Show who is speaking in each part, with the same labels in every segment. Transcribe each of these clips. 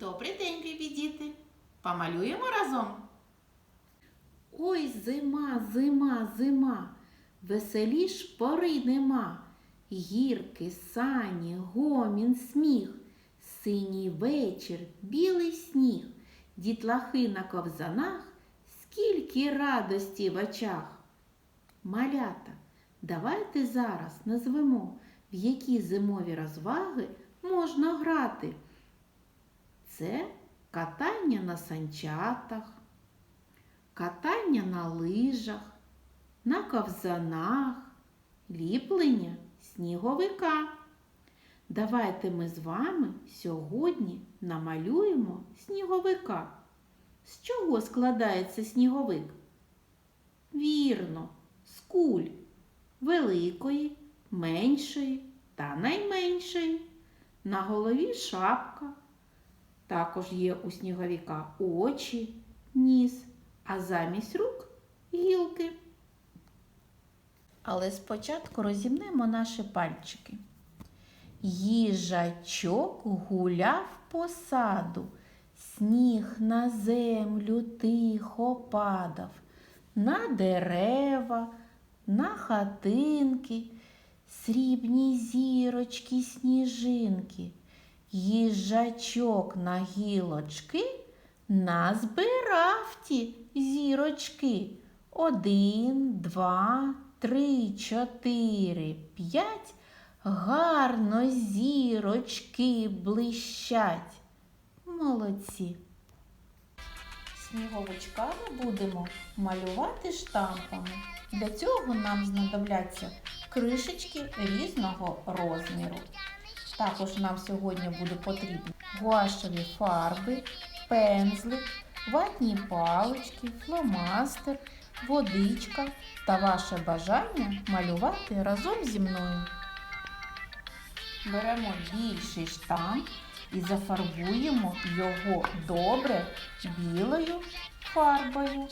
Speaker 1: Добрий день, любі! Помалюємо разом. Ой, зима, зима, зима, веселіш пори нема. Гірки, сані, гомін, сміх, синій вечір, білий сніг, дітлахи на ковзанах, скільки радості в очах. Малята, давайте зараз назвемо, в які зимові розваги можна грати. Це катання на санчатах, катання на лижах, на ковзанах, ліплення сніговика. Давайте ми з вами сьогодні намалюємо сніговика. З чого складається сніговик? Вірно, з куль великої, меншої та найменшої. На голові шапка. Також є у сніговіка очі, ніс, а замість рук гілки. Але спочатку розімнемо наші пальчики. Їжачок гуляв по саду, сніг на землю тихо падав, на дерева, на хатинки, срібні зірочки, сніжинки. Їжачок на гілочки назбирав ті зірочки. Один, два, три, чотири, п'ять. Гарно зірочки блищать. Молодці. Сніговичками будемо малювати штампами. Для цього нам знадобляться кришечки різного розміру. Також нам сьогодні буде потрібні гуашеві фарби, пензлик, ватні палички, фломастер, водичка та ваше бажання малювати разом зі мною. Беремо більший штамп і зафарбуємо його добре білою фарбою.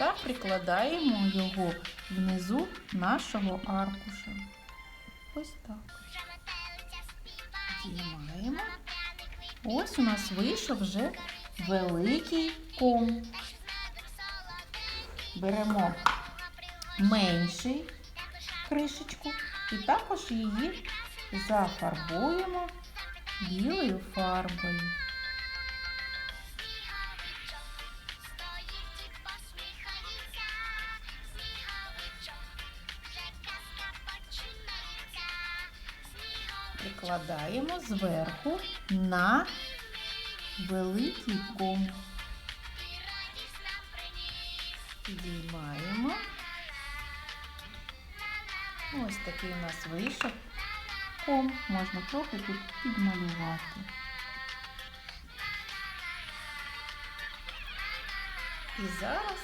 Speaker 1: Та прикладаємо його внизу нашого аркуша. Ось так. Знімаємо. Ось у нас вийшов вже великий ком. Беремо менший кришечку і також її зафарбуємо білою фарбою. Прикладаємо зверху на великий ком. Підіймаємо. Ось такий у нас вийшов ком. Можна трохи тут підмалювати. І зараз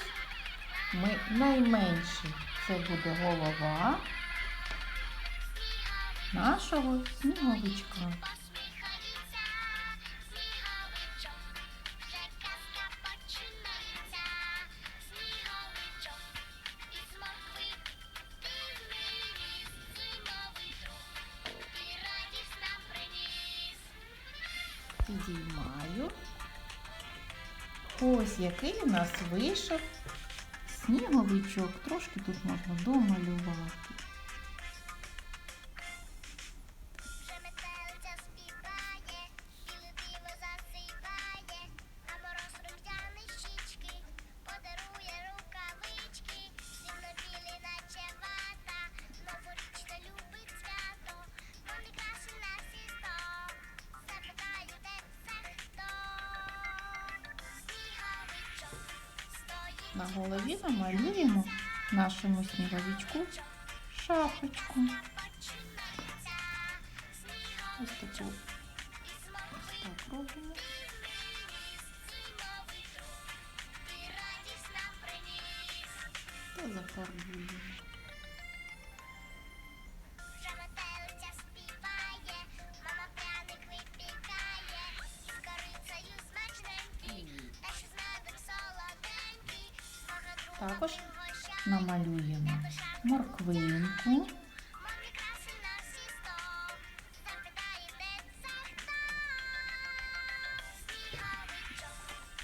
Speaker 1: ми найменший це буде голова нашого сніговичка. Підіймаю. Ось який у нас вийшов сніговичок. Трошки тут можна домалювати.
Speaker 2: На
Speaker 1: голові намалюємо нашому сніговичку шапочку. Ось таку ось так робимо. Та зафарбуємо.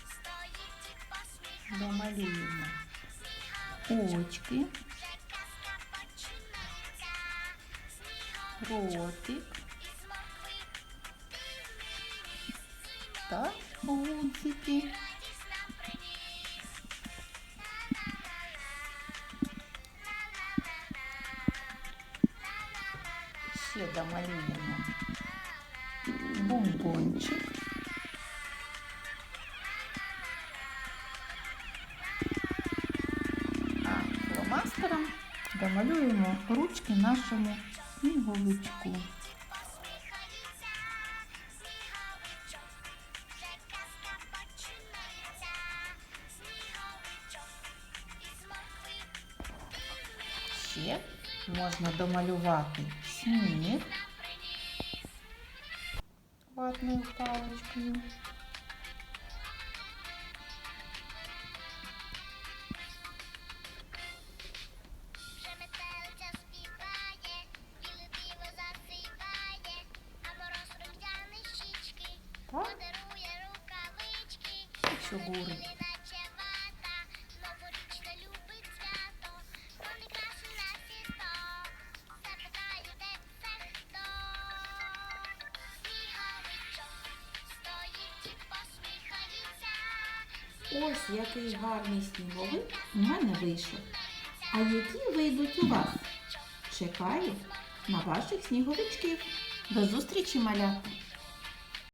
Speaker 2: Стоїть і посміхається.
Speaker 1: домалюємо очки, ротик та гудзики. Фломастером домалюємо ручки нашому сніговичку. Ще можна домалювати сніг
Speaker 2: щічки,
Speaker 1: Так,
Speaker 2: подарує рукавички.
Speaker 1: що.
Speaker 3: Ось який гарний сніговик у мене вийшов. А які вийдуть у вас? Чекаю на ваших сніговичків.
Speaker 1: До зустрічі, малята!